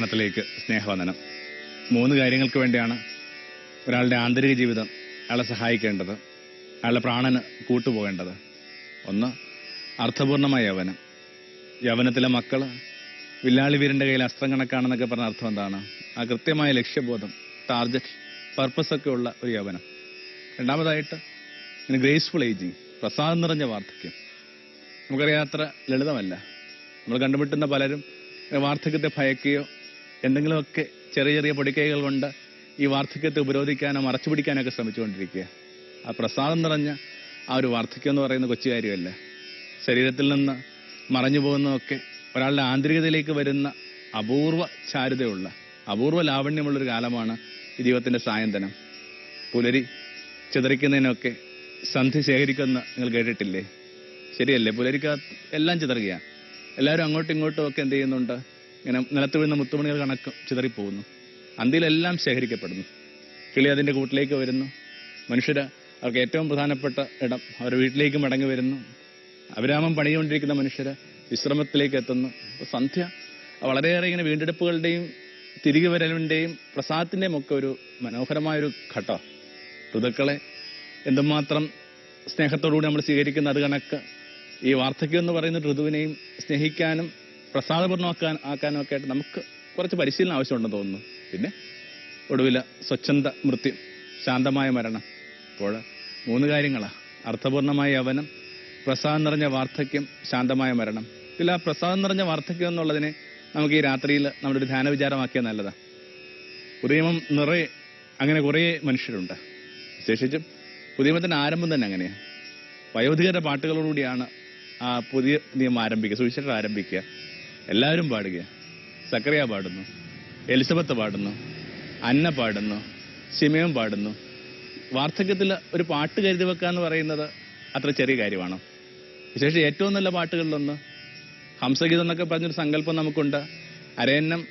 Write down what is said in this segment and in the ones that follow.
ഗുരുകരണത്തിലേക്ക് സ്നേഹവന്ദനം. മൂന്ന് കാര്യങ്ങൾക്ക് വേണ്ടിയാണ് ഒരാളുടെ ആന്തരിക ജീവിതം അയാളെ സഹായിക്കേണ്ടത് അയാളുടെ പ്രാണന് കൂട്ടുപോകേണ്ടത്. ഒന്ന് അർത്ഥപൂർണമായ യവനം. യവനത്തിലെ മക്കൾ വില്ലാളി വീരന്റെ കയ്യിൽ അസ്ത്രം കണക്കാണെന്നൊക്കെ പറഞ്ഞ അർത്ഥം എന്താണ്? ആ കൃത്യമായ ലക്ഷ്യബോധം ടാർജറ്റ് പർപ്പസ് ഒക്കെ ഉള്ള ഒരു യവനം. രണ്ടാമതായിട്ട് ഇതിന് ഗ്രേസ്ഫുൾ ഏജിങ് പ്രസാദം നിറഞ്ഞ വാർദ്ധക്യം. നമുക്കറിയാം അത്ര ലളിതമല്ല. നമ്മൾ കണ്ടുമുട്ടുന്ന പലരും വാർദ്ധക്യത്തെ ഭയക്കുകയോ എന്തെങ്കിലുമൊക്കെ ചെറിയ ചെറിയ പൊടിക്കൈകൾ കൊണ്ട് ഈ വാർദ്ധക്യത്തെ ഉപരോധിക്കാനോ മറച്ചു പിടിക്കാനോ ഒക്കെ ശ്രമിച്ചുകൊണ്ടിരിക്കുക. ആ പ്രസാദം നിറഞ്ഞ ആ ഒരു വാർദ്ധക്യം എന്ന് പറയുന്ന കൊച്ചു കാര്യമല്ല? ശരീരത്തിൽ നിന്ന് മറഞ്ഞു പോകുന്നതൊക്കെ ഒരാളുടെ ആന്തരികതയിലേക്ക് വരുന്ന അപൂർവ ചാരുതയുള്ള അപൂർവ ലാവണ്യമുള്ളൊരു കാലമാണ് ഈ ജീവിതത്തിന്റെ സായന്തനം. പുലരി ചിതറിക്കുന്നതിനൊക്കെ സന്ധി ശേഖരിക്കുന്ന നിങ്ങൾ കേട്ടിട്ടില്ലേ? ശരിയല്ലേ? പുലരിക്ക എല്ലാം ചിതറുകയാണ്. എല്ലാവരും അങ്ങോട്ടും ഇങ്ങോട്ടും ഒക്കെ എന്ത് ചെയ്യുന്നുണ്ട്? ഇങ്ങനെ നിലത്ത് വീഴുന്ന മുത്തുമണികൾ കണക്ക് ചിതറിപ്പോകുന്നു. അന്തിയിലെല്ലാം ശേഖരിക്കപ്പെടുന്നു. കിളി അതിന്റെ കൂട്ടിലേക്ക് വരുന്നു. മനുഷ്യർ അവർക്ക് ഏറ്റവും പ്രധാനപ്പെട്ട ഇടം അവർ വീട്ടിലേക്ക് മടങ്ങി വരുന്നു. അവിരാമം പണിയുകൊണ്ടിരിക്കുന്ന മനുഷ്യർ വിശ്രമത്തിലേക്ക് എത്തുന്നു. സന്ധ്യ വളരെയേറെ ഇങ്ങനെ വീണ്ടെടുപ്പുകളുടെയും തിരികെ വരലിന്റെയും പ്രസാദത്തിന്റെയും ഒക്കെ ഒരു മനോഹരമായൊരു ഘട്ടം. ഋതുക്കളെ എന്തുമാത്രം സ്നേഹത്തോടുകൂടി നമ്മൾ സ്വീകരിക്കുന്ന അത് കണക്ക് ഈ വാർദ്ധക്യം എന്ന് പറയുന്ന ഋതുവിനെയും സ്നേഹിക്കാനും പ്രസാദപൂർണമാക്കാൻ ആക്കാനും ഒക്കെ ആയിട്ട് നമുക്ക് കുറച്ച് പരിശീലനം ആവശ്യമുണ്ടെന്ന് തോന്നുന്നു. പിന്നെ ഒടുവിൽ സ്വച്ഛന്ത മൃത്യു ശാന്തമായ മരണം. അപ്പോൾ മൂന്ന് കാര്യങ്ങളാണ് അർത്ഥപൂർണമായ യവനം പ്രസാദം നിറഞ്ഞ വാർദ്ധക്യം ശാന്തമായ മരണം. ഇതിൽ ആ പ്രസാദം നിറഞ്ഞ വാർദ്ധക്യം എന്നുള്ളതിനെ നമുക്ക് ഈ രാത്രിയിൽ നമ്മുടെ ഒരു ധ്യാന വിചാരമാക്കിയാൽ നല്ലതാണ് ഉദയമം നിറയെ അങ്ങനെ കുറേ മനുഷ്യരുണ്ട്. വിശേഷിച്ചും പുതിയമത്തിന്റെ ആരംഭം തന്നെ അങ്ങനെയാണ് വയോധികരുടെ പാട്ടുകളോടുകൂടിയാണ് ആ പുതിയ നിയമം ആരംഭിക്കുക സുവിശേഷം ആരംഭിക്കുക. എല്ലാവരും പാടുക. സക്കറിയ പാടുന്നു. എലിസബത്ത് പാടുന്നു. അന്ന പാടുന്നു. സിമയം പാടുന്നു. വാർദ്ധക്യത്തിൽ ഒരു പാട്ട് കരുതി വെക്കുക എന്ന് പറയുന്നത് അത്ര ചെറിയ കാര്യമാണ്? വിശേഷം ഏറ്റവും നല്ല പാട്ടുകളിലൊന്ന് ഹംസഗീതം എന്നൊക്കെ പറഞ്ഞൊരു സങ്കല്പം നമുക്കുണ്ട്. അരയന്നം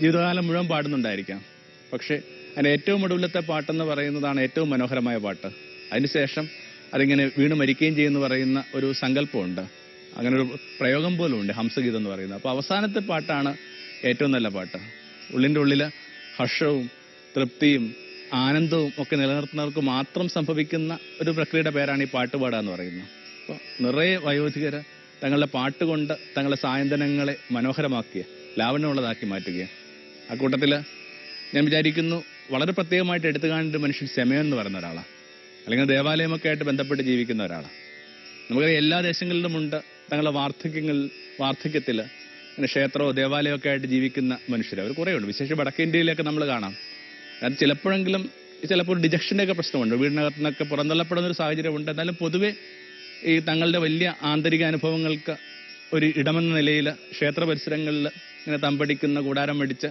ജീവിതകാലം മുഴുവൻ പാടുന്നുണ്ടായിരിക്കാം. പക്ഷേ അതിന് ഏറ്റവും ഒടുവിലത്തെ പാട്ടെന്ന് പറയുന്നതാണ് ഏറ്റവും മനോഹരമായ പാട്ട്. അതിനുശേഷം അതിങ്ങനെ വീണ് മരിക്കുകയും ചെയ്യുമെന്ന് പറയുന്ന ഒരു സങ്കല്പമുണ്ട്. അങ്ങനെ ഒരു പ്രയോഗം പോലും ഉണ്ട് ഹംസഗീതം എന്ന് പറയുന്നത്. അപ്പോൾ അവസാനത്തെ പാട്ടാണ് ഏറ്റവും നല്ല പാട്ട്. ഉള്ളിന്റെ ഉള്ളിൽ ഹർഷവും തൃപ്തിയും ആനന്ദവും ഒക്കെ നിലനിർത്തുന്നവർക്ക് മാത്രം സംഭവിക്കുന്ന ഒരു പ്രക്രിയയുടെ പേരാണ് ഈ പാട്ട് പാടുക എന്ന് പറയുന്നത്. അപ്പോൾ നിറയെ വയോധികര് തങ്ങളുടെ പാട്ട് കൊണ്ട് തങ്ങളുടെ സായന്തനങ്ങളെ മനോഹരമാക്കിയ ലാവണ്യമുള്ളതാക്കി മാറ്റുക. ആ കൂട്ടത്തിൽ ഞാൻ വിചാരിക്കുന്നു വളരെ പ്രത്യേകമായിട്ട് എടുത്തു കാണേണ്ട മനുഷ്യൻ ശമയം എന്ന് പറയുന്ന ഒരാളാണ് അല്ലെങ്കിൽ ദേവാലയമൊക്കെ ആയിട്ട് ബന്ധപ്പെട്ട് ജീവിക്കുന്ന ഒരാളാണ് നമുക്കറിയാം എല്ലാ ദേശങ്ങളിലുമുണ്ട് തങ്ങളുടെ വാർദ്ധക്യങ്ങൾ വാർദ്ധക്യത്തിൽ പിന്നെ ക്ഷേത്രമോ ദേവാലയമോ ഒക്കെ ആയിട്ട് ജീവിക്കുന്ന മനുഷ്യർ അവർ കുറേ ഉണ്ട് വിശേഷിച്ച് വടക്കേ ഇന്ത്യയിലൊക്കെ നമ്മൾ കാണാം. അത് ചിലപ്പോഴെങ്കിലും ചിലപ്പോൾ ഡിജക്ഷന്റെ ഒക്കെ പ്രശ്നമുണ്ട്. വീടിനകത്ത് നിന്നൊക്കെ പുറന്തള്ളപ്പെടുന്ന ഒരു സാഹചര്യമുണ്ട്. എന്നാലും പൊതുവെ ഈ തങ്ങളുടെ വലിയ ആന്തരിക അനുഭവങ്ങൾക്ക് ഒരു ഇടമെന്ന നിലയിൽ ക്ഷേത്ര പരിസരങ്ങളിൽ ഇങ്ങനെ തമ്പടിക്കുന്ന കൂടാരം മേടിച്ച്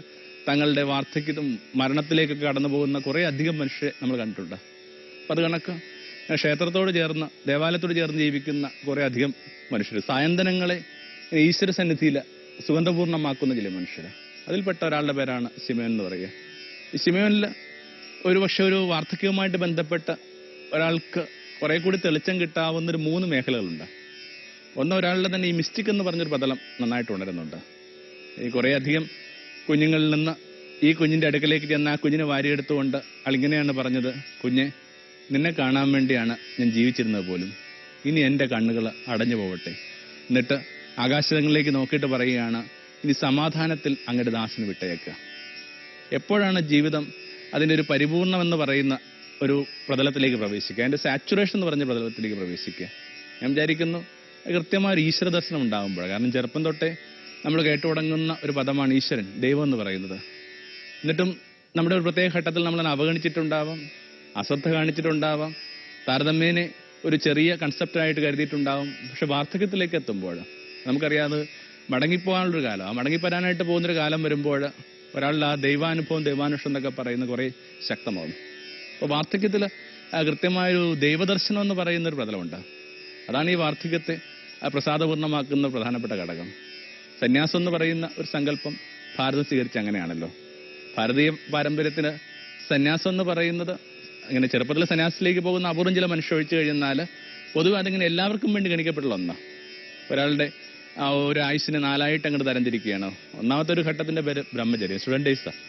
തങ്ങളുടെ വാർദ്ധക്യത്തും മരണത്തിലേക്കൊക്കെ കടന്നു പോകുന്ന കുറേ അധികം മനുഷ്യരെ നമ്മൾ കണ്ടിട്ടുണ്ട്. അപ്പം അത് കണക്ക് ക്ഷേത്രത്തോട് ചേർന്ന് ദേവാലയത്തോട് ചേർന്ന് ജീവിക്കുന്ന കുറേ അധികം മനുഷ്യർ സായന്തനങ്ങളെ ഈശ്വര സന്നിധിയിൽ സുഗന്ധപൂർണമാക്കുന്ന ചില മനുഷ്യർ അതിൽപ്പെട്ട ഒരാളുടെ പേരാണ് സിമയോൻ എന്ന് പറയുക. ഈ ഒരു പക്ഷെ ഒരു വാർദ്ധക്യവുമായിട്ട് ബന്ധപ്പെട്ട ഒരാൾക്ക് കുറേ കൂടി തെളിച്ചം കിട്ടാവുന്ന ഒരു മൂന്ന് മേഖലകളുണ്ട്. ഒന്ന് ഒരാളുടെ തന്നെ ഈ മിസ്റ്റിക് എന്ന് പറഞ്ഞൊരു പദലം നന്നായിട്ട് ഉണരുന്നുണ്ട്. ഈ കുറേ അധികം കുഞ്ഞുങ്ങളിൽ നിന്ന് ഈ കുഞ്ഞിന്റെ അടുക്കലേക്ക് ചെന്ന് ആ കുഞ്ഞിനെ വാരിയെടുത്തുകൊണ്ട് അളിങ്ങനെയാണ് പറഞ്ഞത് കുഞ്ഞെ നിന്നെ കാണാൻ വേണ്ടിയാണ് ഞാൻ ജീവിച്ചിരുന്നത് പോലും. ഇനി എന്റെ കണ്ണുകൾ അടഞ്ഞു പോവട്ടെ. എന്നിട്ട് ആകാശങ്ങളിലേക്ക് നോക്കിയിട്ട് പറയുകയാണ് ഇനി സമാധാനത്തിൽ അങ്ങയുടെ ദാസന് വിട്ടേക്കുക എപ്പോഴാണ് ജീവിതം അതിന്റെ ഒരു പരിപൂർണമെന്ന് പറയുന്ന ഒരു പ്രതലത്തിലേക്ക് പ്രവേശിക്കുക? അതിന്റെ സാച്ചുറേഷൻ എന്ന് പറഞ്ഞ പ്രതലത്തിലേക്ക് പ്രവേശിക്കുക. ഞാൻ വിചാരിക്കുന്നു കൃത്യമായ ഒരു ഈശ്വര ദർശനം ഉണ്ടാകുമ്പോൾ കാരണം ചെറുപ്പം തൊട്ടേ നമ്മൾ കേട്ടു തുടങ്ങുന്ന ഒരു പദമാണ് ഈശ്വരൻ ദൈവം എന്ന് പറയുന്നത്. എന്നിട്ടും നമ്മുടെ ഒരു പ്രത്യേക ഘട്ടത്തിൽ നമ്മൾ അവഗണിച്ചിട്ടുണ്ടാവാം. അശ്രദ്ധ കാണിച്ചിട്ടുണ്ടാവാം. താരതമ്യേനെ ഒരു ചെറിയ കൺസെപ്റ്റായിട്ട് കരുതിയിട്ടുണ്ടാവും. പക്ഷെ വാർദ്ധക്യത്തിലേക്ക് എത്തുമ്പോൾ നമുക്കറിയാതെ മടങ്ങിപ്പോകാനുള്ളൊരു കാലം. ആ മടങ്ങിപ്പോരാനായിട്ട് പോകുന്നൊരു കാലം വരുമ്പോൾ ഒരാളുടെ ആ ദൈവാനുഭവം ദൈവാനുഷ്ഠം എന്നൊക്കെ പറയുന്ന കുറേ ശക്തമാകും അപ്പോൾ വാർദ്ധക്യത്തിൽ കൃത്യമായൊരു ദൈവദർശനം എന്ന് പറയുന്ന ഒരു പ്രതലമുണ്ട്. അതാണ് ഈ വാർദ്ധക്യത്തെ പ്രസാദപൂർണമാക്കുന്ന പ്രധാനപ്പെട്ട ഘടകം. സന്യാസം എന്ന് പറയുന്ന ഒരു സങ്കല്പം ഭാരതം സ്വീകരിച്ച അങ്ങനെയാണല്ലോ ഭാരതീയ പാരമ്പര്യത്തിന് സന്യാസം എന്ന് പറയുന്നത് ഇങ്ങനെ ചെറുപ്പത്തിൽ സന്യാസത്തിലേക്ക് പോകുന്ന അപൂർവം ചില മനുഷ്യ ഒഴിച്ചു കഴിഞ്ഞാൽ പൊതുവെ അതിങ്ങനെ എല്ലാവർക്കും വേണ്ടി ഗണിക്കപ്പെട്ടുള്ള ഒന്നാണ് ഒരാളുടെ ആ ഒരു ആയുസിനെ നാലായിട്ട് അങ്ങോട്ട് തരംതിരിക്കുകയാണ്. ഒന്നാമത്തെ ഒരു ഘട്ടത്തിന്റെ പേര് ബ്രഹ്മചര്യം സ്റ്റുഡന്റ് ഡേയ്സാണ്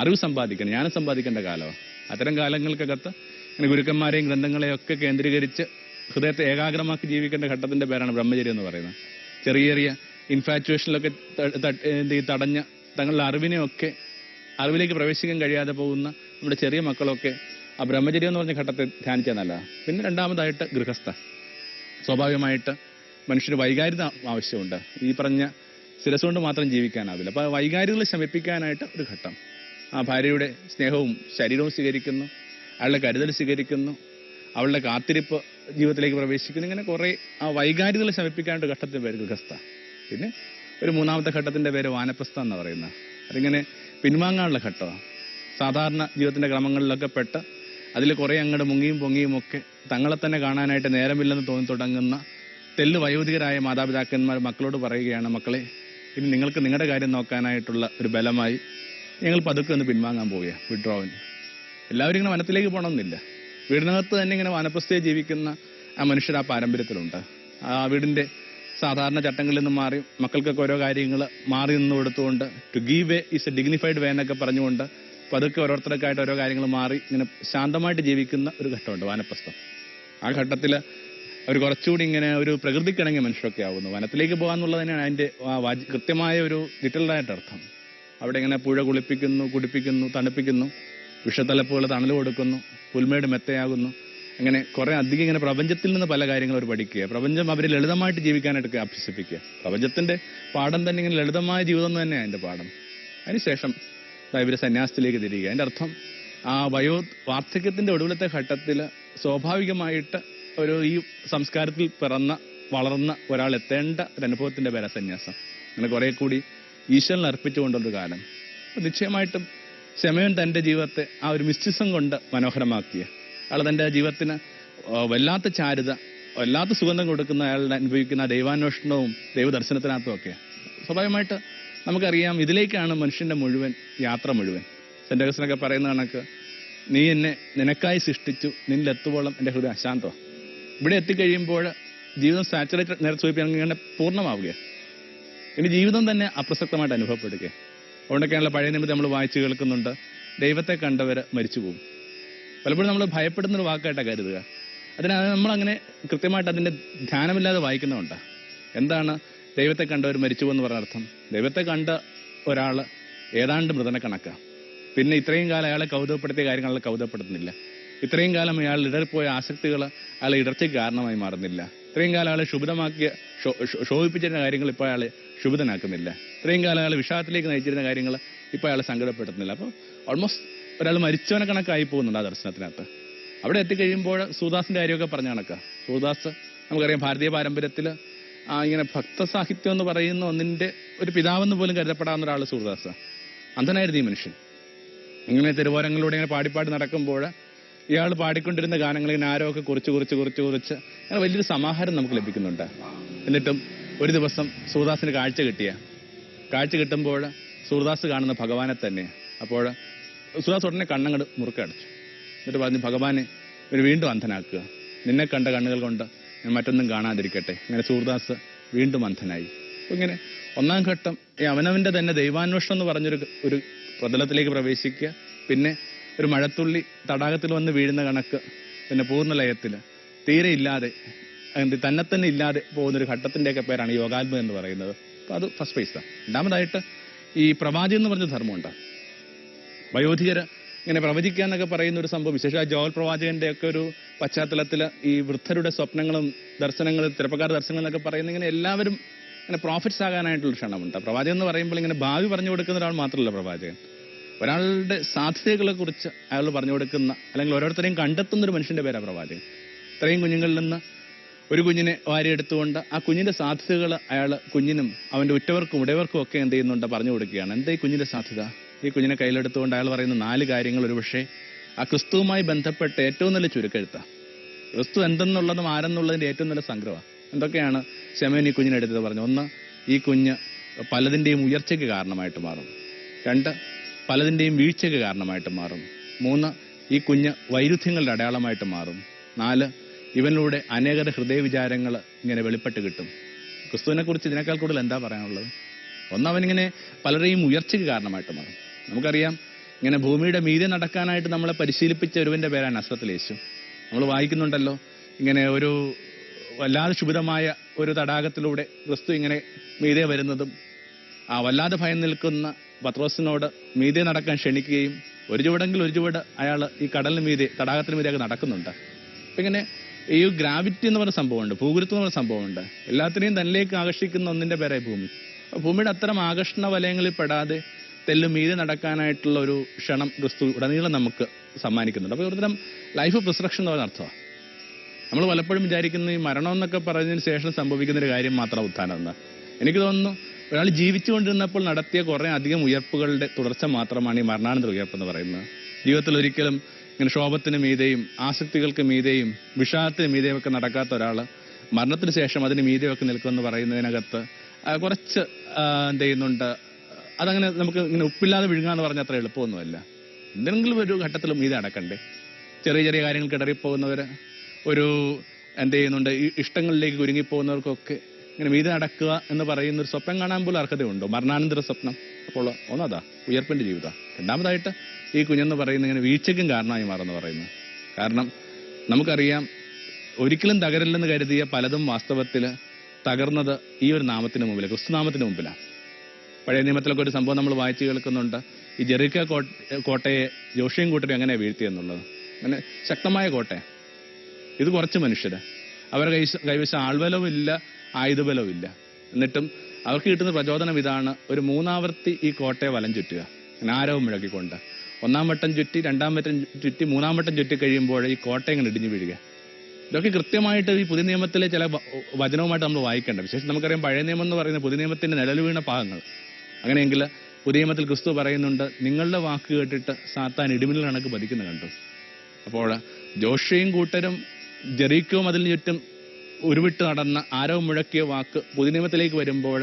അറിവ് സമ്പാദിക്കണം ജ്ഞാനം സമ്പാദിക്കേണ്ട കാലമാണ് അത്തരം കാലങ്ങൾക്കകത്ത് ഇങ്ങനെ ഗുരുക്കന്മാരെയും ഗ്രന്ഥങ്ങളെയും ഒക്കെ കേന്ദ്രീകരിച്ച് ഹൃദയത്തെ ഏകാഗ്രമാക്കി ജീവിക്കേണ്ട ഘട്ടത്തിന്റെ പേരാണ് ബ്രഹ്മചര്യം എന്ന് പറയുന്നത്. ചെറിയ ചെറിയ ഇൻഫാറ്റുവേഷനിലൊക്കെ തടഞ്ഞ തങ്ങളുടെ അറിവിനെയൊക്കെ അറിവിലേക്ക് പ്രവേശിക്കാൻ കഴിയാതെ പോകുന്ന നമ്മുടെ ചെറിയ മക്കളൊക്കെ ആ ബ്രഹ്മചര്യം എന്ന് പറഞ്ഞ ഘട്ടത്തെ ധ്യാനിച്ചാൽ പിന്നെ രണ്ടാമതായിട്ട് ഗൃഹസ്ഥ. സ്വാഭാവികമായിട്ട് മനുഷ്യന് വൈകാരിത ആവശ്യമുണ്ട്. ഈ പറഞ്ഞ ശിരസ് കൊണ്ട് മാത്രം ജീവിക്കാനാവില്ല. അപ്പോൾ വൈകാരികൾ ശമിപ്പിക്കാനായിട്ട് ഒരു ഘട്ടം. ആ ഭാര്യയുടെ സ്നേഹവും ശരീരവും സ്വീകരിക്കുന്നു അയാളുടെ കരുതൽ സ്വീകരിക്കുന്നു അവളുടെ കാത്തിരിപ്പ് ജീവിതത്തിലേക്ക് പ്രവേശിക്കുന്നു. ഇങ്ങനെ കുറേ ആ വൈകാരികൾ ശമിപ്പിക്കാനായിട്ട് ഘട്ടത്തിന്റെ പേര് ഗൃഹസ്ഥ. പിന്നെ ഒരു മൂന്നാമത്തെ ഘട്ടത്തിന്റെ പേര് വാനപ്രസ്ഥ എന്ന് പറയുന്നത്. അതിങ്ങനെ പിൻവാങ്ങാനുള്ള ഘട്ടമാണ്. സാധാരണ ജീവിതത്തിന്റെ ക്രമങ്ങളിലൊക്കെ പെട്ട് അതിൽ കുറേ അങ്ങോട്ട് മുങ്ങിയും പൊങ്ങിയും ഒക്കെ തങ്ങളെ തന്നെ കാണാനായിട്ട് നേരമില്ലെന്ന് തോന്നി തുടങ്ങുന്ന തെല്ല് വയോധികരായ മാതാപിതാക്കന്മാർ മക്കളോട് പറയുകയാണ് മക്കളെ ഇനി നിങ്ങൾക്ക് നിങ്ങളുടെ കാര്യം നോക്കാനായിട്ടുള്ള ഒരു ബലമായി ഞങ്ങൾ പതുക്കെ ഒന്ന് പിൻവാങ്ങാൻ പോവുക വിഡ്രോവൻ എല്ലാവരും ഇങ്ങനെ വനത്തിലേക്ക് പോകണമെന്നില്ല വീടിനകത്ത് തന്നെ ഇങ്ങനെ വനപ്രസ്ഥയെ ജീവിക്കുന്ന ആ മനുഷ്യർ ആ പാരമ്പര്യത്തിലുണ്ട്. ആ വീടിന്റെ സാധാരണ ചട്ടങ്ങളിൽ നിന്ന് മാറി മക്കൾക്കൊക്കെ ഓരോ കാര്യങ്ങൾ മാറി നിന്ന് കൊടുത്തുകൊണ്ട് to give way is a dignified way എന്നൊക്കെ പറഞ്ഞുകൊണ്ട് പതുക്കെ ഓരോരുത്തർക്കായിട്ട് ഓരോ കാര്യങ്ങൾ മാറി ഇങ്ങനെ ശാന്തമായിട്ട് ജീവിക്കുന്ന ഒരു ഘട്ടമുണ്ട് വാനപ്രസ്ഥം. ആ ഘട്ടത്തിൽ അവർ കുറച്ചുകൂടി ഇങ്ങനെ ഒരു പ്രകൃതിക്കിണങ്ങിയ മനുഷ്യരൊക്കെ ആവുന്നു. വനത്തിലേക്ക് പോകാന്നുള്ളത് തന്നെയാണ് വാചി- കൃത്യമായ ഒരു ഡീറ്റെയിൽഡായിട്ട് അർത്ഥം. അവിടെ ഇങ്ങനെ പുഴ കുളിപ്പിക്കുന്നു കുടിപ്പിക്കുന്നു തണുപ്പിക്കുന്നു വിഷത്തലപ്പുകൾ തണൽ കൊടുക്കുന്നു പുൽമേട് മെത്തയാകുന്നു. അങ്ങനെ കുറെ അധികം ഇങ്ങനെ പ്രപഞ്ചത്തിൽ നിന്ന് പല കാര്യങ്ങളും അവർ പഠിക്കുക. പ്രപഞ്ചം അവർ ലളിതമായിട്ട് ജീവിക്കാനായിട്ടൊക്കെ അഭ്യസിപ്പിക്കുക. പ്രപഞ്ചത്തിന്റെ പാഠം തന്നെ ഇങ്ങനെ ലളിതമായ ജീവിതം തന്നെ അതിന്റെ പാഠം. അതിനുശേഷം ഇവർ സന്യാസത്തിലേക്ക് തിരിയുക. അതിന്റെ അർത്ഥം ആ വയോ വാർദ്ധക്യത്തിന്റെ ഒടുവിലത്തെ ഘട്ടത്തിൽ സ്വാഭാവികമായിട്ട് ഒരു ഈ സംസ്കാരത്തിൽ പിറന്ന വളർന്ന ഒരാൾ എത്തേണ്ട ഒരു അനുഭവത്തിന്റെ പേരാ സന്യാസം. അങ്ങനെ കുറെ കൂടി ഈശ്വരൻ അർപ്പിച്ചുകൊണ്ടൊരു കാലം. നിശ്ചയമായിട്ടും ശമയൻ തന്റെ ജീവിതത്തെ ആ ഒരു മിസ്റ്റിസം കൊണ്ട് മനോഹരമാക്കിയ. അയാൾ തന്റെ ജീവിതത്തിന് വല്ലാത്ത ചാരുത വല്ലാത്ത സുഗന്ധം കൊടുക്കുന്ന അയാളുടെ അനുഭവിക്കുന്ന ദൈവാന്വേഷണവും ദൈവദർശനത്തിനകത്തും ഒക്കെ. സ്വാഭാവികമായിട്ട് നമുക്കറിയാം ഇതിലേക്കാണ് മനുഷ്യന്റെ മുഴുവൻ യാത്ര മുഴുവൻ. സെന്റ് അഗസ്റ്റിനൊക്കെ പറയുന്ന കണക്ക് നീ എന്നെ നിനക്കായി സൃഷ്ടിച്ചു നിന്നിലെത്തുവോളം എന്റെ ഹൃദയം അശാന്തം ഇവിടെ എത്തിക്കഴിയുമ്പോൾ ജീവിതം സാച്ചുറേറ്റഡ് നേരത്തെ സൂചിപ്പിക്കാൻ പൂർണമാവുക ഇനി ജീവിതം തന്നെ അപ്രസക്തമായിട്ട് അനുഭവപ്പെടുക അതുകൊണ്ടൊക്കെയാണല്ലോ പഴയ നിമിത്തം നമ്മൾ വായിച്ചു കേൾക്കുന്നുണ്ട് ദൈവത്തെ കണ്ടവർ മരിച്ചു പോകും പലപ്പോഴും നമ്മൾ ഭയപ്പെടുന്ന ഒരു വാക്കായിട്ടാണ് കരുതുക. അതിനെ നമ്മളങ്ങനെ കൃത്യമായിട്ട് അതിന്റെ ധ്യാനമില്ലാതെ വായിക്കുന്നതുകൊണ്ടാണ് എന്താണ് ദൈവത്തെ കണ്ടവർ മരിച്ചു എന്ന് പറഞ്ഞ അർത്ഥം. ദൈവത്തെ കണ്ട ഒരാൾ ഏതാണ്ട് മൃതനെ കണക്കാം. പിന്നെ ഇത്രയും കാലം അയാളെ കൗതുകപ്പെടുത്തിയ കാര്യങ്ങൾ അയാളെ കൗതുകപ്പെടുത്തുന്നില്ല. ഇത്രയും കാലം അയാൾ ഇടറിപ്പോയ ആസക്തികൾ അയാളെ ഇടർച്ചയ്ക്ക് കാരണമായി മാറുന്നില്ല. ഇത്രയും കാലം അയാളെ ശുഭിതമാക്കിയ ശോഭിപ്പിച്ചിരുന്ന കാര്യങ്ങൾ ഇപ്പോൾ അയാളെ ശുഭിതനാക്കുന്നില്ല ഇത്രയും കാലം അയാളെ വിഷാദത്തിലേക്ക് നയിച്ചിരുന്ന കാര്യങ്ങൾ ഇപ്പോൾ അയാളെ സങ്കടപ്പെടുത്തുന്നില്ല. അപ്പോൾ ഓൾമോസ്റ്റ് ഒരാൾ മരിച്ചവനെ കണക്കായി പോകുന്നുണ്ട് ആ ദർശനത്തിനകത്ത്. അവിടെ എത്തിക്കഴിയുമ്പോൾ സൂദാസിന്റെ കാര്യമൊക്കെ പറഞ്ഞ കണക്കാം. സൂദാസ് നമുക്കറിയാം ഭാരതീയ പാരമ്പര്യത്തിൽ ആ ഇങ്ങനെ ഭക്തസാഹിത്യം എന്ന് പറയുന്ന ഒന്നിന്റെ ഒരു പിതാവെന്ന് പോലും കരുതപ്പെടാവുന്ന ഒരാൾ സൂദാസ് അന്ധനായിരുന്നു ഈ മനുഷ്യൻ. ഇങ്ങനെ തെരുവോരങ്ങളിലൂടെ ഇങ്ങനെ പാടിപ്പാടി നടക്കുമ്പോൾ ഇയാൾ പാടിക്കൊണ്ടിരുന്ന ഗാനങ്ങൾ ഇങ്ങനെ ഒക്കെ കുറിച്ച് കുറിച്ച് കുറിച്ച് കുറിച്ച് അങ്ങനെ വലിയൊരു സമാഹാരം നമുക്ക് ലഭിക്കുന്നുണ്ട്. എന്നിട്ടും ഒരു ദിവസം സൂർദാസിന് കാഴ്ച കിട്ടിയ. കാഴ്ച കിട്ടുമ്പോൾ സൂർദാസ് കാണുന്ന ഭഗവാനെ തന്നെ. അപ്പോൾ സൂർദാസ് ഉടനെ കണ്ണങ്ങട് മുറുക്കടച്ചു. എന്നിട്ട് പറഞ്ഞു ഭഗവാനെ ഒരു വീണ്ടും അന്ധനാക്കുക. നിന്നെ കണ്ട കണ്ണുകൾ കൊണ്ട് മറ്റൊന്നും കാണാതിരിക്കട്ടെ. അങ്ങനെ സൂർദാസ് വീണ്ടും അന്ധനായി. ഇങ്ങനെ ഒന്നാം ഘട്ടം ഈ അവനവന്റെ തന്നെ ദൈവാന്വേഷണം എന്ന് പറഞ്ഞൊരു ഒരു പ്രതലത്തിലേക്ക് പ്രവേശിക്കുക. പിന്നെ ഒരു മഴത്തുള്ളി തടാകത്തിൽ വന്ന് വീഴുന്ന കണക്ക് പിന്നെ പൂർണ ലയത്തിൽ തീരെ ഇല്ലാതെ തന്നെ തന്നെ ഇല്ലാതെ പോകുന്ന ഒരു ഘട്ടത്തിന്റെയൊക്കെ പേരാണ് യോഗാത്മ എന്ന് പറയുന്നത്. അപ്പൊ അത് ഫസ്റ്റ് ഫേസ് രണ്ടാമതായിട്ട് ഈ പ്രവാചി എന്ന് പറഞ്ഞ ധർമ്മമുണ്ട്. വയോധികര് ഇങ്ങനെ പ്രവചിക്കുക എന്നൊക്കെ പറയുന്ന ഒരു സംഭവം. വിശേഷ ജോൽ പ്രവാചകന്റെ ഒക്കെ ഒരു പശ്ചാത്തലത്തിൽ ഈ വൃദ്ധരുടെ സ്വപ്നങ്ങളും ദർശനങ്ങളും ചെറുപ്പക്കാർ ദർശനങ്ങൾ എന്നൊക്കെ പറയുന്ന ഇങ്ങനെ എല്ലാവരും ഇങ്ങനെ പ്രോഫിറ്റ്സ് ആകാനായിട്ടുള്ള ക്ഷണമുണ്ട്. പ്രവാചകൻ എന്ന് പറയുമ്പോൾ ഇങ്ങനെ ഭാവി പറഞ്ഞു കൊടുക്കുന്ന ഒരാൾ മാത്രമല്ല പ്രവാചകൻ. ഒരാളുടെ സാധ്യതകളെ കുറിച്ച് അയാൾ പറഞ്ഞു കൊടുക്കുന്ന അല്ലെങ്കിൽ ഓരോരുത്തരെയും കണ്ടെത്തുന്ന ഒരു മനുഷ്യന്റെ പേരാ പ്രവാചകൻ. ഇത്രയും കുഞ്ഞുങ്ങളിൽ നിന്ന് ഒരു കുഞ്ഞിനെ വാരിയെടുത്തുകൊണ്ട് ആ കുഞ്ഞിന്റെ സാധ്യതകൾ അയാൾ കുഞ്ഞിനും അവന്റെ ഉറ്റവർക്കും ഉടയവർക്കും ഒക്കെ എന്ത് ചെയ്യുന്നുണ്ട്? പറഞ്ഞു കൊടുക്കുകയാണ്. എന്താ ഈ കുഞ്ഞിന്റെ സാധ്യത? ഈ കുഞ്ഞിനെ കയ്യിലെടുത്തുകൊണ്ട് അയാൾ പറയുന്ന നാല് കാര്യങ്ങൾ ഒരുപക്ഷെ ആ ക്രിസ്തുവുമായി ബന്ധപ്പെട്ട ഏറ്റവും നല്ല ചുരുക്കെഴുത്ത. ക്രിസ്തു എന്തെന്നുള്ളതും ആരെന്നുള്ളതിന്റെ ഏറ്റവും നല്ല സംഗ്രഹമാണ് എന്തൊക്കെയാണ് ശമയൻ ഈ കുഞ്ഞിനെടുത്തത് പറഞ്ഞു ഒന്ന് ഈ കുഞ്ഞ് പലതിന്റെയും ഉയർച്ചയ്ക്ക് കാരണമായിട്ട് മാറും. രണ്ട് പലതിന്റെയും വീഴ്ചയ്ക്ക് കാരണമായിട്ട് മാറും. മൂന്ന് ഈ കുഞ്ഞ് വൈരുദ്ധ്യങ്ങളുടെ അടയാളമായിട്ട് മാറും. നാല് ഇവനിലൂടെ അനേകരുടെ ഹൃദയവിചാരങ്ങൾ ഇങ്ങനെ വെളിപ്പെട്ട് കിട്ടും. ക്രിസ്തുവിനെക്കുറിച്ച് ഇതിനേക്കാൾ കൂടുതൽ എന്താ പറയാനുള്ളത്? ഒന്ന് അവനിങ്ങനെ പലരെയും ഉയർച്ചയ്ക്ക് കാരണമായിട്ട് മാറും. നമുക്കറിയാം ഇങ്ങനെ ഭൂമിയുടെ മീതെ നടക്കാനായിട്ട് നമ്മളെ പരിശീലിപ്പിച്ച ഒരുവന്റെ പേരാണ് നസ്രത്തിൽ യേശു. നമ്മൾ വായിക്കുന്നുണ്ടല്ലോ ഇങ്ങനെ ഒരു വല്ലാതെ ശുഭിതമായ ഒരു തടാകത്തിലൂടെ ക്രിസ്തു ഇങ്ങനെ മീതെ വരുന്നതും ആ വല്ലാതെ ഭയം നിൽക്കുന്ന പത്രോസിനോട് മീതെ നടക്കാൻ ക്ഷണിക്കുകയും ഒരു ചുവടെങ്കിൽ ഒരു ചുവട് അയാൾ ഈ കടലിന് മീതെ തടാകത്തിന് മീതെയൊക്കെ നടക്കുന്നുണ്ട്. അപ്പൊ ഇങ്ങനെ ഈ ഗ്രാവിറ്റി എന്ന് പറഞ്ഞ സംഭവമുണ്ട് ഭൂഗുരുത്വം എന്ന് പറഞ്ഞ സംഭവമുണ്ട്. എല്ലാത്തിനെയും തന്നിലേക്ക് ആകർഷിക്കുന്ന ഒന്നിന്റെ പേരായി ഭൂമി. ഭൂമിയുടെ അത്തരം ആകർഷണ വലയങ്ങളിൽ പെടാതെ തെല്ലും മീതി നടക്കാനായിട്ടുള്ള ഒരു ക്ഷണം ക്രിസ്തു ഉടനീളം നമുക്ക് സമ്മാനിക്കുന്നുണ്ട്. അപ്പൊ ഒരുതരം ലൈഫ് പ്രിസ്ട്രക്ഷൻ എന്ന് പറയുന്ന അർത്ഥമാണ് നമ്മൾ പലപ്പോഴും വിചാരിക്കുന്ന ഈ മരണം എന്നൊക്കെ പറഞ്ഞതിന് ശേഷം സംഭവിക്കുന്ന ഒരു കാര്യം മാത്രം ഉത്ഥാനം എന്ന് എനിക്ക് തോന്നുന്നു ഒരാൾ ജീവിച്ചുകൊണ്ടിരുന്നപ്പോൾ നടത്തിയ കുറേ അധികം ഉയർപ്പുകളുടെ തുടർച്ച മാത്രമാണ് ഈ മരണാനന്തര ഉയർപ്പ് എന്ന് പറയുന്നത്. ജീവിതത്തിൽ ഒരിക്കലും ഇങ്ങനെ ക്ഷോഭത്തിന് മീതെയും ആസക്തികൾക്ക് മീതെയും വിഷാദത്തിന് മീതെയും ഒക്കെ നടക്കാത്ത ഒരാൾ മരണത്തിന് ശേഷം അതിന് മീതെയൊക്കെ നിൽക്കുമെന്ന് പറയുന്നതിനകത്ത് കുറച്ച് എന്ത് ചെയ്യുന്നുണ്ട്? അതങ്ങനെ നമുക്ക് ഇങ്ങനെ ഉപ്പില്ലാതെ വിഴുങ്ങാന്ന് പറഞ്ഞാൽ അത്ര എളുപ്പമൊന്നുമല്ല. എന്തെങ്കിലും ഒരു ഘട്ടത്തിൽ മീതെ അടക്കണ്ടേ ചെറിയ ചെറിയ കാര്യങ്ങൾ കിടറിപ്പോകുന്നവർ ഒരു എന്ത് ചെയ്യുന്നുണ്ട്? ഈ ഇഷ്ടങ്ങളിലേക്ക് കുരുങ്ങിപ്പോകുന്നവർക്കൊക്കെ ഇങ്ങനെ മീതെ നടക്കുക എന്ന് പറയുന്ന ഒരു സ്വപ്നം കാണാൻ പോലും അർഹതയുണ്ടോ? മരണാനന്തര സ്വപ്നം. അപ്പോൾ ഒന്നതാ ഉയർപ്പിന്റെ ജീവിതം. രണ്ടാമതായിട്ട് ഈ കുഞ്ഞെന്ന് പറയുന്ന ഇങ്ങനെ വീഴ്ചയ്ക്കും കാരണമായി മാറുന്നു പറയുന്നു. കാരണം നമുക്കറിയാം ഒരിക്കലും തകരില്ലെന്ന് കരുതിയ പലതും വാസ്തവത്തിൽ തകർന്നത് ഈ ഒരു നാമത്തിന് മുമ്പിൽ ക്രിസ്തുനാമത്തിന് മുമ്പിലാണ് പഴയ നിയമത്തിലൊക്കെ ഒരു സംഭവം നമ്മൾ വായിച്ചു കേൾക്കുന്നുണ്ട്. ഈ ജെറിക്ക കോട്ടയെ ജോഷിയും കൂട്ടരും എങ്ങനെ വീഴ്ത്തിയെന്നുള്ളത് അങ്ങനെ ശക്തമായ കോട്ട. ഇത് കുറച്ച് മനുഷ്യര്. അവരുടെ കൈ കൈവശം ആൾബലവുമില്ല ആയുധബലവുമില്ല. എന്നിട്ടും അവർക്ക് കിട്ടുന്ന പ്രചോദനം ഇതാണ് ഒരു മൂന്നാവർത്തി ഈ കോട്ടയെ വലം ചുറ്റുക. ആരവും മുഴക്കിക്കൊണ്ട്. ഒന്നാം വട്ടം ചുറ്റി രണ്ടാം വട്ടം ചുറ്റി മൂന്നാം വട്ടം ചുറ്റി കഴിയുമ്പോൾ ഈ കോട്ട ഇങ്ങനെ ഇടിഞ്ഞു വീഴുക. ഇതൊക്കെ കൃത്യമായിട്ട് ഈ പുതിയ നിയമത്തിലെ ചില വചനവുമായിട്ട് നമ്മൾ വായിക്കേണ്ട. വിശേഷം നമുക്കറിയാം പഴയ നിയമം എന്ന് പറയുന്ന പുതിയ നിയമത്തിന്റെ നിഴൽ വീണ ഭാഗങ്ങൾ അങ്ങനെയെങ്കിൽ പുതിയമത്തിൽ ക്രിസ്തു പറയുന്നുണ്ട് നിങ്ങളുടെ വാക്ക് കേട്ടിട്ട് സാത്താൻ ഇടിമിന്നൽ കണക്ക് പതിക്കുന്ന കണ്ടു? അപ്പോൾ ജോഷയും കൂട്ടരും ജെറീക്കവും അതിന് ചുറ്റും ഉരുവിട്ട് നടന്ന ആരോ മുഴക്കിയ വാക്ക് പുതിയ വരുമ്പോൾ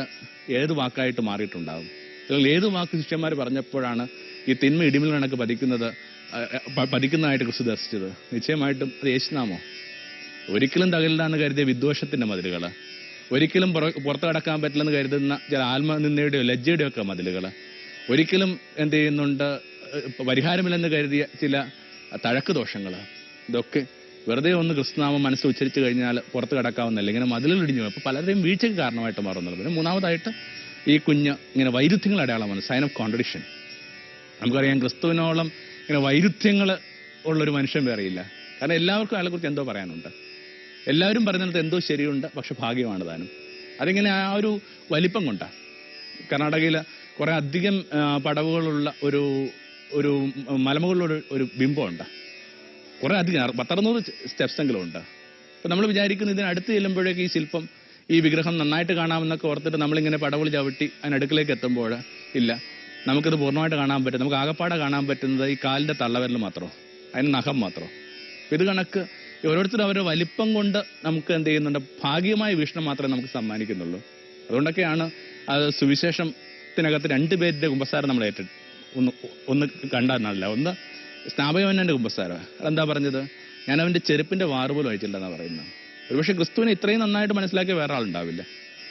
ഏത് വാക്കായിട്ട് മാറിയിട്ടുണ്ടാകും അല്ലെങ്കിൽ ഏത് വാക്ക് ശിഷ്യന്മാർ പറഞ്ഞപ്പോഴാണ് ഈ തിന്മ ഇടിമിൽ കണക്ക് പതിക്കുന്നത് പതിക്കുന്നതായിട്ട് ക്രിസ്തു ദർശിച്ചത്? നിശ്ചയമായിട്ടും അത് യേശുനാമോ. ഒരിക്കലും തകരില്ല എന്ന് കരുതിയ വിദ്വേഷത്തിന്റെ മതിലുകൾ. ഒരിക്കലും പുറത്തു കടക്കാൻ പറ്റില്ലെന്ന് കരുതുന്ന ചില ആത്മനിന്ദയുടെയോ ലജ്ജയുടെയോ ഒക്കെ മതിലുകൾ ഒരിക്കലും എന്ത് ചെയ്യുന്നുണ്ട്? പരിഹാരമില്ലെന്ന് കരുതിയ ചില തഴക്ക് ദോഷങ്ങൾ ഇതൊക്കെ വെറുതെ ഒന്ന് ക്രിസ്തുനാമം മനസ്സിൽ ഉച്ചരിച്ചു കഴിഞ്ഞാൽ പുറത്ത് കടക്കാവുന്നല്ല ഇങ്ങനെ മതിലിടിഞ്ഞു ഇടിഞ്ഞു അപ്പൊ പലരുടെയും വീഴ്ചയ്ക്ക് കാരണമായിട്ട് മാറുന്നുള്ളൂ പിന്നെ മൂന്നാമതായിട്ട് ഈ കുഞ്ഞ് ഇങ്ങനെ വൈരുദ്ധ്യങ്ങൾ അടയാളമാണ്. സൈൻ ഓഫ് കോൺട്രഡിക്ഷൻ നമുക്കറിയാം ക്രിസ്തുവിനോളം ഇങ്ങനെ വൈരുദ്ധ്യങ്ങൾ ഉള്ളൊരു മനുഷ്യൻ വേറെയില്ല. കാരണം എല്ലാവർക്കും അയാളെക്കുറിച്ച് എന്തോ പറയാനുണ്ട്. എല്ലാവരും പറയുന്നിടത്ത് എന്തോ ശരിയുണ്ട് പക്ഷെ ഭാഗ്യമാണ് താനും. അതിങ്ങനെ ആ ഒരു വലിപ്പം കൊണ്ടാണ് കർണാടകയിൽ കുറേ അധികം പടവുകളുള്ള ഒരു ഒരു മലമുകളിലൊരു ഒരു ബിംബമുണ്ട് കുറേ അധികം പത്തറുന്നൂറ് സ്റ്റെപ്സ് എങ്കിലും ഉണ്ട്. അപ്പൊ നമ്മൾ വിചാരിക്കുന്ന ഇതിനടുത്ത് ചെല്ലുമ്പോഴേക്ക് ഈ ശില്പം ഈ വിഗ്രഹം നന്നായിട്ട് കാണാമെന്നൊക്കെ ഓർത്തിട്ട് നമ്മളിങ്ങനെ പടവുകൾ ചവിട്ടി അതിനടുക്കിലേക്ക് എത്തുമ്പോൾ ഇല്ല. നമുക്കിത് പൂർണമായിട്ട് കാണാൻ പറ്റും. നമുക്ക് ആകപ്പാടെ കാണാൻ പറ്റുന്നത് ഈ കാലിന്റെ തള്ളവരൽ മാത്രമോ അതിന് നഖം മാത്രമോ ഇത് കണക്ക് ഓരോരുത്തരും അവരുടെ വലിപ്പം കൊണ്ട് നമുക്ക് എന്ത് ചെയ്യുന്നുണ്ട്? ഭാഗികമായ വീക്ഷണം മാത്രമേ നമുക്ക് സമ്മാനിക്കുന്നുള്ളൂ. അതുകൊണ്ടൊക്കെയാണ് അത് സുവിശേഷത്തിനകത്ത് രണ്ടുപേരുടെ കുമ്പസാരം നമ്മൾ ഏറ്റ ഒന്ന് ഒന്ന് കണ്ടാൽ ഒന്ന് സ്നാപകമന്നെ കുമ്പസാരം അതെന്താ പറഞ്ഞത്? ഞാൻ അവന്റെ ചെരുപ്പിന്റെ വാറ് പോലും അഴിച്ചില്ലെന്നാ പറയുന്നത്. ഒരുപക്ഷെ ക്രിസ്തുവിനെ ഇത്രയും നന്നായിട്ട് മനസ്സിലാക്കിയ വേറെ ആളുണ്ടാവില്ല.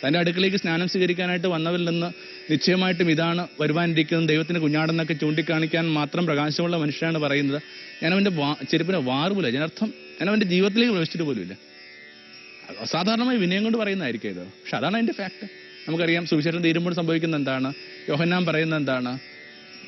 തന്റെ അടുക്കളേക്ക് സ്നാനം സ്വീകരിക്കാനായിട്ട് വന്നവരിൽ നിന്ന് നിശ്ചയമായിട്ടും ഇതാണ് വരുവാനിരിക്കുന്നത്. ദൈവത്തിന്റെ കുഞ്ഞാടെന്നൊക്കെ ചൂണ്ടിക്കാണിക്കാൻ മാത്രം പ്രകാശമുള്ള മനുഷ്യനാണ് പറയുന്നത്. ഞാൻ അവന്റെ വാ- ചെരുപ്പിനെ വാറ് പോലും അതിനർത്ഥം ഞാൻ അവന്റെ ജീവിതത്തിലേക്ക് പ്രവേശിച്ചിട്ട് പോലുമില്ല. അസാധാരണമായി വിനയം കൊണ്ട് പറയുന്നതായിരിക്കും ഇത്. പക്ഷെ അതാണ് അതിന്റെ ഫാക്ട് നമുക്കറിയാം സുവിശേഷം തീരുമ്പോൾ സംഭവിക്കുന്ന എന്താണ്? യോഹന്നാൻ പറയുന്നത് എന്താണ്?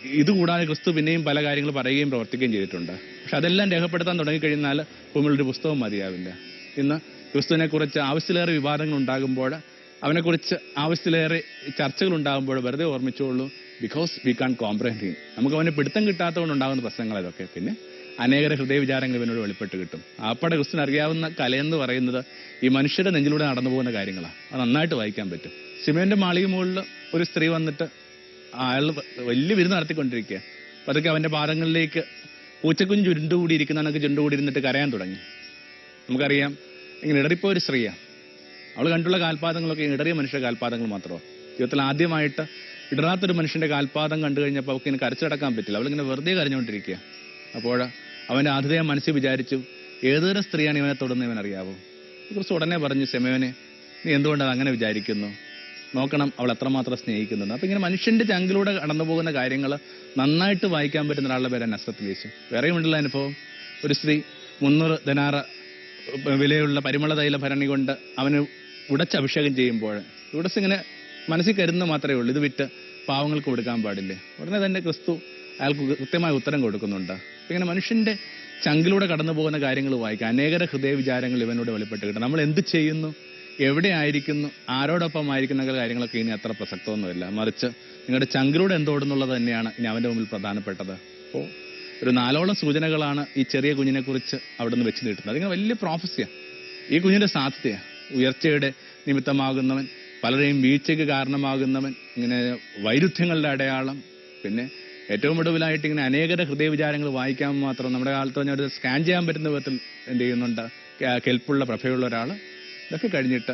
ഇതുകൂടാതെ ക്രിസ്തു പിന്നെയും പല കാര്യങ്ങൾ പറയുകയും പ്രവർത്തിക്കുകയും ചെയ്തിട്ടുണ്ട്. പക്ഷെ അതെല്ലാം രേഖപ്പെടുത്താൻ തുടങ്ങിക്കഴിഞ്ഞാൽ ഭൂമിയിലൊരു പുസ്തകം മതിയാവില്ല. ഇന്ന് ക്രിസ്തുവിനെക്കുറിച്ച് ആവശ്യത്തിലേറെ വിവാദങ്ങൾ ഉണ്ടാകുമ്പോൾ അവനെക്കുറിച്ച് ആവശ്യത്തിലേറെ ചർച്ചകൾ ഉണ്ടാകുമ്പോൾ വെറുതെ ഓർമ്മിച്ചോളൂ ബിക്കോസ് വി കാൺ കോംപ്രഹെൻഡ് നമുക്ക് അവനെ പിടുത്തം കിട്ടാത്തതുകൊണ്ട് ഉണ്ടാകുന്ന പ്രശ്നങ്ങൾ അതൊക്കെ പിന്നെ അനേകര ഹൃദയ വിചാരങ്ങൾ ഇവനോട് വെളിപ്പെട്ട് കിട്ടും. ആപ്പടെ ക്രിസ്തുവിന് അറിയാവുന്ന കലയെന്ന് പറയുന്നത് ഈ മനുഷ്യരുടെ നെഞ്ചിലൂടെ നടന്നു പോകുന്ന കാര്യങ്ങളാണ് അത് നന്നായിട്ട് വായിക്കാൻ പറ്റും. സിമേന്റെ മാളിക മുകളിൽ ഒരു സ്ത്രീ വന്നിട്ട് അയാൾ വലിയ വിരുന്ന് നടത്തിക്കൊണ്ടിരിക്കുക പതുക്കെ അവന്റെ പാദങ്ങളിലേക്ക് പൂച്ചക്കുഞ്ഞ് ചുരുണ്ടുകൂടി ഇരിക്കുന്നവനൊക്കെ ചുരുണ്ടുകൂടി ഇരുന്നിട്ട് കരയാൻ തുടങ്ങി. നമുക്കറിയാം ഇങ്ങനെ ഇടറിപ്പോ ഒരു സ്ത്രീയാണ് അവൾ കണ്ടുള്ള കാൽപാദങ്ങളൊക്കെ ഇടറിയ മനുഷ്യ കാൽപാദങ്ങൾ മാത്രമോ. ജീവിതത്തിൽ ആദ്യമായിട്ട് ഇടറാത്തൊരു മനുഷ്യന്റെ കാൽപാദം കണ്ടു കഴിഞ്ഞപ്പോൾ അവൾക്ക് ഇങ്ങനെ കരച്ചടക്കാൻ പറ്റില്ല. അവളിങ്ങനെ വെറുതെ കരഞ്ഞുകൊണ്ടിരിക്കുക അപ്പോൾ അവന്റെ ആതിഥേയ മനസ്സിൽ വിചാരിച്ചു ഏതൊരു സ്ത്രീയാണ് ഇവനെ തൊടുന്ന ഇവൻ അറിയാവോ കുറിച്ച് ഉടനെ പറഞ്ഞു സെമയോനെ നീ എന്തുകൊണ്ടത് അങ്ങനെ വിചാരിക്കുന്നു? നോക്കണം അവൾ എത്രമാത്രം സ്നേഹിക്കുന്നുണ്ട്. അപ്പൊ ഇങ്ങനെ മനുഷ്യന്റെ ചങ്കിലൂടെ കടന്നു പോകുന്ന കാര്യങ്ങൾ നന്നായിട്ട് വായിക്കാൻ പറ്റുന്ന ഒരാളുടെ പേരാണ് നസ്രത്ത് യേശു വേറെയും ഉണ്ടല്ലോ അനുഭവം. ഒരു സ്ത്രീ മുന്നൂറ് ദിനാറ വിലയുള്ള പരിമള തൈല ഭരണി കൊണ്ട് അവന് ഉടച്ച് അഭിഷേകം ചെയ്യുമ്പോൾ ഉടച്ച് ഇങ്ങനെ മനസ്സിൽ കരുതുന്ന മാത്രമേ ഉള്ളൂ. ഇത് വിറ്റ് പാവങ്ങൾക്ക് കൊടുക്കാൻ പാടില്ലേ? ഉടനെ തന്നെ ക്രിസ്തു അയാൾക്ക് കൃത്യമായ ഉത്തരം കൊടുക്കുന്നുണ്ട്. ഇങ്ങനെ മനുഷ്യന്റെ ചങ്കിലൂടെ കടന്നു പോകുന്ന കാര്യങ്ങൾ വായിക്കാം. അനേകര ഹൃദയ വിചാരങ്ങൾ ഇവനോട് വെളിപ്പെട്ട് കിട്ടും. നമ്മൾ എന്ത് ചെയ്യുന്നു? എവിടെ ആയിരിക്കുന്നു? ആരോടൊപ്പം ആയിരിക്കുന്ന കാര്യങ്ങളൊക്കെ ഇനി അത്ര പ്രസക്തമൊന്നുമില്ല. മറിച്ച് നിങ്ങളുടെ ചങ്കിലൂടെ എന്തോടുന്നുള്ളത് തന്നെയാണ് ഇനി അവന്റെ മുമ്പിൽ പ്രധാനപ്പെട്ടത്. അപ്പോൾ ഒരു നാലോളം സൂചനകളാണ് ഈ ചെറിയ കുഞ്ഞിനെ കുറിച്ച് നിന്ന് വെച്ച് നീട്ടുന്നത്. അതിങ്ങനെ വലിയ പ്രോഫസിയാണ് ഈ കുഞ്ഞിന്റെ സാധ്യതയാണ് ഉയർച്ചയുടെ നിമിത്തമാകുന്നവൻ പലരെയും വീഴ്ചയ്ക്ക് കാരണമാകുന്നവൻ ഇങ്ങനെ വൈരുദ്ധ്യങ്ങളുടെ അടയാളം പിന്നെ ഏറ്റവും ഒടുവിലായിട്ട് ഇങ്ങനെ അനേകര ഹൃദയ വിചാരങ്ങൾ വായിക്കാൻ മാത്രം നമ്മുടെ കാലത്ത് ഞാൻ ഒരു സ്കാൻ ചെയ്യാൻ പറ്റുന്ന വിധത്തിൽ എന്ത് ചെയ്യുന്നുണ്ട്? കെൽപ്പുള്ള പ്രഭയുള്ള ഒരാൾ ഇതൊക്കെ കഴിഞ്ഞിട്ട്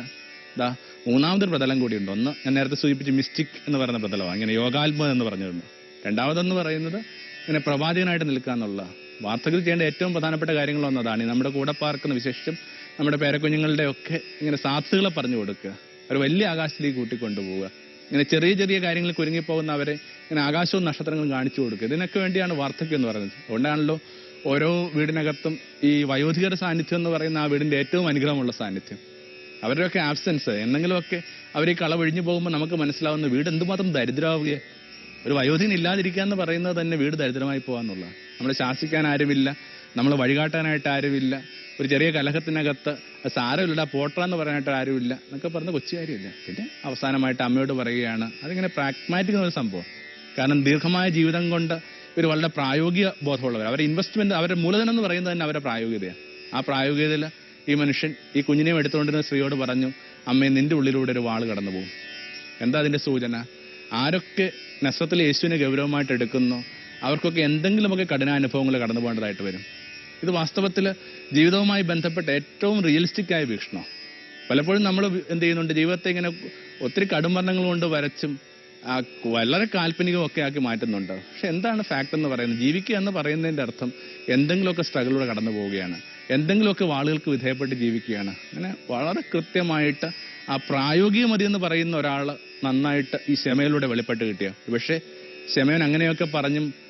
ഇതാ മൂന്നാമതൊരു പ്രതലം കൂടിയുണ്ട്. ഒന്ന് ഞാൻ നേരത്തെ സൂചിപ്പിച്ച് മിസ്റ്റിക് എന്ന് പറയുന്ന പ്രതലമാണ്. ഇങ്ങനെ യോഗാത്മ എന്ന് പറഞ്ഞിരുന്നു. രണ്ടാമതെന്ന് പറയുന്നത് ഇങ്ങനെ പ്രവാചകനായിട്ട് നിൽക്കുക എന്നുള്ള. വാർത്തകൾ ചെയ്യേണ്ട ഏറ്റവും പ്രധാനപ്പെട്ട കാര്യങ്ങളൊന്നതാണ് നമ്മുടെ കൂടെ പാർക്കുന്ന വിശേഷം നമ്മുടെ പേരക്കുഞ്ഞുങ്ങളുടെ ഒക്കെ ഇങ്ങനെ സാധ്യതകളെ പറഞ്ഞു കൊടുക്കുക. ഒരു വലിയ ആകാശത്തിലേക്ക് കൂട്ടിക്കൊണ്ടുപോവുക. ഇങ്ങനെ ചെറിയ ചെറിയ കാര്യങ്ങളിൽ കുരുങ്ങിപ്പോകുന്ന അവരെ ഇങ്ങനെ ആകാശവും നക്ഷത്രങ്ങളും കാണിച്ചു കൊടുക്കുക. ഇതിനൊക്കെ വേണ്ടിയാണ് വാർദ്ധക്യം എന്ന് പറയുന്നത്. അതുകൊണ്ടാണല്ലോ ഓരോ വീടിനകത്തും ഈ വയോധികരുടെ സാന്നിധ്യം എന്ന് പറയുന്ന ആ വീടിന്റെ ഏറ്റവും അനുഗ്രഹമുള്ള സാന്നിധ്യം. അവരുടെയൊക്കെ ആബ്സെൻസ് എന്തെങ്കിലുമൊക്കെ അവർ ഈ കളവഴിഞ്ഞു പോകുമ്പോൾ നമുക്ക് മനസ്സിലാവുന്ന വീട് എന്തുമാത്രം ദരിദ്രമാവുകയെ ഒരു വയോധികൻ ഇല്ലാതിരിക്കുക എന്ന് പറയുന്നത് തന്നെ വീട് ദരിദ്രമായി പോകാന്നുള്ളതാണ് നമ്മളെ ശാസിക്കാൻ ആരുമില്ല. നമ്മൾ വഴികാട്ടാനായിട്ട് ആരുമില്ല. ഒരു ചെറിയ കലഹത്തിനകത്ത് സാരമില്ലടാ പോട്ടെന്ന് പറയാനായിട്ട് ആരുമില്ല എന്നൊക്കെ പറഞ്ഞ കൊച്ചു കാര്യമില്ല? പിന്നെ അവസാനമായിട്ട് അമ്മയോട് പറയുകയാണ് അതിങ്ങനെ പ്രാഗ്മാറ്റിക് എന്നൊരു സംഭവം. കാരണം ദീർഘമായ ജീവിതം കൊണ്ട് ഇവർ വളരെ പ്രായോഗിക ബോധമുള്ളവർ അവരുടെ ഇൻവെസ്റ്റ്മെന്റ് അവരുടെ മൂലധനം എന്ന് പറയുന്നത് തന്നെ അവരുടെ പ്രായോഗികതയാണ് ആ പ്രായോഗികതയിൽ ഈ മനുഷ്യൻ ഈ കുഞ്ഞിനെയും എടുത്തുകൊണ്ടിരുന്ന സ്ത്രീയോട് പറഞ്ഞു അമ്മേ നിന്റെ ഉള്ളിലൂടെ ഒരു വാൾ കടന്നു പോകും എന്താ അതിന്റെ സൂചന? ആരൊക്കെ നസ്രത്തിൽ യേശുവിനെ ഗൗരവമായിട്ട് എടുക്കുന്നോ അവർക്കൊക്കെ എന്തെങ്കിലുമൊക്കെ കഠിനാനുഭവങ്ങൾ കടന്നു പോകേണ്ടതായിട്ട് വരും. ഇത് വാസ്തവത്തിൽ ജീവിതവുമായി ബന്ധപ്പെട്ട ഏറ്റവും റിയലിസ്റ്റിക് ആയ വീക്ഷണം. പലപ്പോഴും നമ്മൾ എന്ത് ചെയ്യുന്നുണ്ട്? ജീവിതത്തെ ഇങ്ങനെ ഒത്തിരി കടുംവർണങ്ങൾ കൊണ്ട് വരച്ചും വളരെ കാൽപ്പനികമൊക്കെ ആക്കി മാറ്റുന്നുണ്ട്. പക്ഷെ എന്താണ് ഫാക്ട് എന്ന് പറയുന്നത്? ജീവിക്കുക എന്ന് പറയുന്നതിന്റെ അർത്ഥം എന്തെങ്കിലുമൊക്കെ സ്ട്രഗിളിലൂടെ കടന്നു പോവുകയാണ്. എന്തെങ്കിലുമൊക്കെ വാളുകൾക്ക് വിധേയപ്പെട്ട് ജീവിക്കുകയാണ്. അങ്ങനെ വളരെ കൃത്യമായിട്ട് ആ പ്രായോഗികമതി എന്ന് പറയുന്ന ഒരാൾ നന്നായിട്ട് ഈ ക്ഷമയിലൂടെ വെളിപ്പെട്ട് കിട്ടിയ. പക്ഷേ ക്ഷമയൻ അങ്ങനെയൊക്കെ പറഞ്ഞും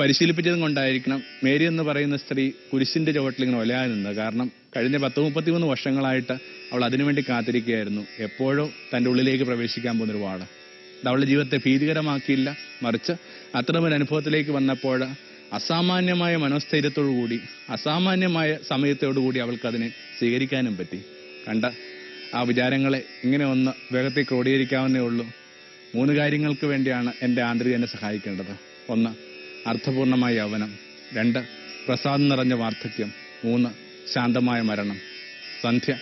പരിശീലിപ്പിച്ചതും കൊണ്ടായിരിക്കണം മേരി എന്ന് പറയുന്ന സ്ത്രീ കുരിശിന്റെ ചുവട്ടിൽ ഇങ്ങനെ ഒലയാൻ നിന്നത് കാരണം കഴിഞ്ഞ പത്ത് മുപ്പത്തിമൂന്ന് വർഷങ്ങളായിട്ട് അവൾ അതിനുവേണ്ടി കാത്തിരിക്കുകയായിരുന്നു. എപ്പോഴോ തന്റെ ഉള്ളിലേക്ക് പ്രവേശിക്കാൻ പോകുന്നൊരു വാൾ. അത് അവളുടെ ജീവിതത്തെ ഭീതികരമാക്കിയില്ല. മറിച്ച് അത്തരമൊരു അനുഭവത്തിലേക്ക് വന്നപ്പോൾ അസാമാന്യമായ മനോസ്ഥൈര്യത്തോടു കൂടി അസാമാന്യമായ സമയത്തോടുകൂടി അവൾക്ക് അതിനെ സ്വീകരിക്കാനും പറ്റി. കണ്ട ആ വിചാരങ്ങളെ ഇങ്ങനെ ഒന്ന് വേഗത്തിൽ ക്രോഡീകരിക്കാവുന്നേ ഉള്ളൂ. മൂന്ന് കാര്യങ്ങൾക്ക് വേണ്ടിയാണ് എന്റെ ആന്തരിക എന്നെ സഹായിക്കേണ്ടത്. ഒന്ന് അർത്ഥപൂർണമായ യൗവനം. രണ്ട് പ്രസാദം നിറഞ്ഞ വാർദ്ധക്യം. മൂന്ന് ശാന്തമായ മരണം. സന്ധ്യ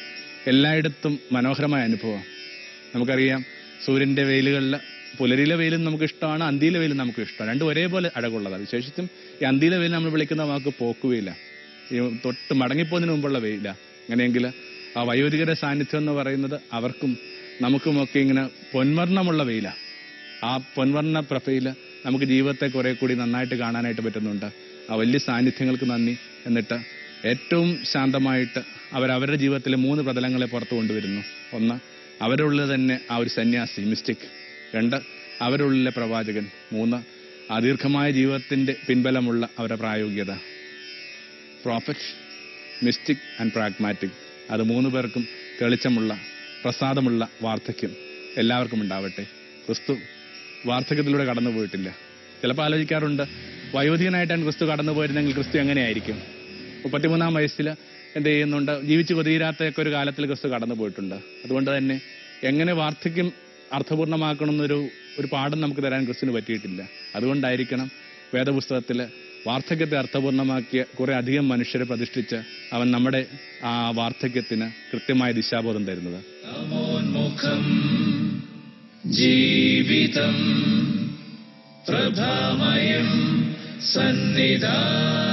എല്ലായിടത്തും മനോഹരമായ അനുഭവം. നമുക്കറിയാം സൂര്യന്റെ വെയിലുകളിൽ പുലരിയിലെ വെയിലും നമുക്ക് ഇഷ്ടമാണ് അന്തിയിലെ വെയിലും നമുക്ക് ഇഷ്ടമാണ് രണ്ടും ഒരേപോലെ അഴകുള്ളതാണ് വിശേഷിച്ചും ഈ അന്തിയിലെ വെയിൽ നമ്മൾ വിളിക്കുന്ന വാക്ക് പോക്കുകയില്ല ഈ തൊട്ട് മടങ്ങിപ്പോന്നതിന് മുമ്പുള്ള വെയില. അങ്ങനെയെങ്കിൽ ആ വയോധികരുടെ സാന്നിധ്യം എന്ന് പറയുന്നത് അവർക്കും നമുക്കുമൊക്കെ ഇങ്ങനെ പൊൻവർണമുള്ള വെയില. ആ പൊൻവർണ പ്രഭയിൽ നമുക്ക് ജീവിതത്തെ കുറെ കൂടി നന്നായിട്ട് കാണാനായിട്ട് പറ്റുന്നുണ്ട്. ആ വലിയ സാന്നിധ്യങ്ങൾക്ക് നന്ദി. എന്നിട്ട് ഏറ്റവും ശാന്തമായിട്ട് അവരവരുടെ ജീവിതത്തിലെ മൂന്ന് പ്രതലങ്ങളെ പുറത്തു കൊണ്ടുവരുന്നു. ഒന്ന് അവരുള്ളിൽ തന്നെ ആ ഒരു സന്യാസി മിസ്റ്റിക് രണ്ട് അവരുള്ളിലെ പ്രവാചകൻ. മൂന്ന് ആ ദീർഘമായ ജീവിതത്തിന്റെ പിൻബലമുള്ള അവരുടെ പ്രായോഗികത. പ്രോഫറ്റ് മിസ്റ്റിക് ആൻഡ് പ്രാഗ്മാറ്റിക് അത് മൂന്ന് പേർക്കും തെളിച്ചമുള്ള പ്രസാദമുള്ള വാർദ്ധക്യം എല്ലാവർക്കും ഉണ്ടാവട്ടെ. ക്രിസ്തു വാർദ്ധക്യത്തിലൂടെ കടന്നു പോയിട്ടില്ല. ചിലപ്പോൾ ആലോചിക്കാറുണ്ട് വയോധികനായിട്ടാണ് ക്രിസ്തു കടന്നു പോയിരുന്നെങ്കിൽ ക്രിസ്തു എങ്ങനെയായിരിക്കും? മുപ്പത്തിമൂന്നാം വയസ്സിൽ എന്ത് ചെയ്യുന്നുണ്ട്? ജീവിച്ചു കൊതിരാത്തൊക്കെ ഒരു കാലത്തിൽ ക്രിസ്തു കടന്നു പോയിട്ടുണ്ട്. അതുകൊണ്ട് തന്നെ എങ്ങനെ വാർദ്ധക്യം അർത്ഥപൂർണമാക്കണമെന്നൊരു ഒരു പാഠം നമുക്ക് തരാൻ ക്രിസ്തുവിന് പറ്റിയിട്ടില്ല. അതുകൊണ്ടായിരിക്കണം വേദപുസ്തകത്തിൽ വാർദ്ധക്യത്തെ അർത്ഥപൂർണമാക്കിയ കുറേ അധികം മനുഷ്യരെ പ്രതിഷ്ഠിച്ച് അവൻ നമ്മുടെ ആ വാർദ്ധക്യത്തിന് കൃത്യമായ ദിശാബോധം തരുന്നത്. जीवितम् प्रभामयम् सन्निधा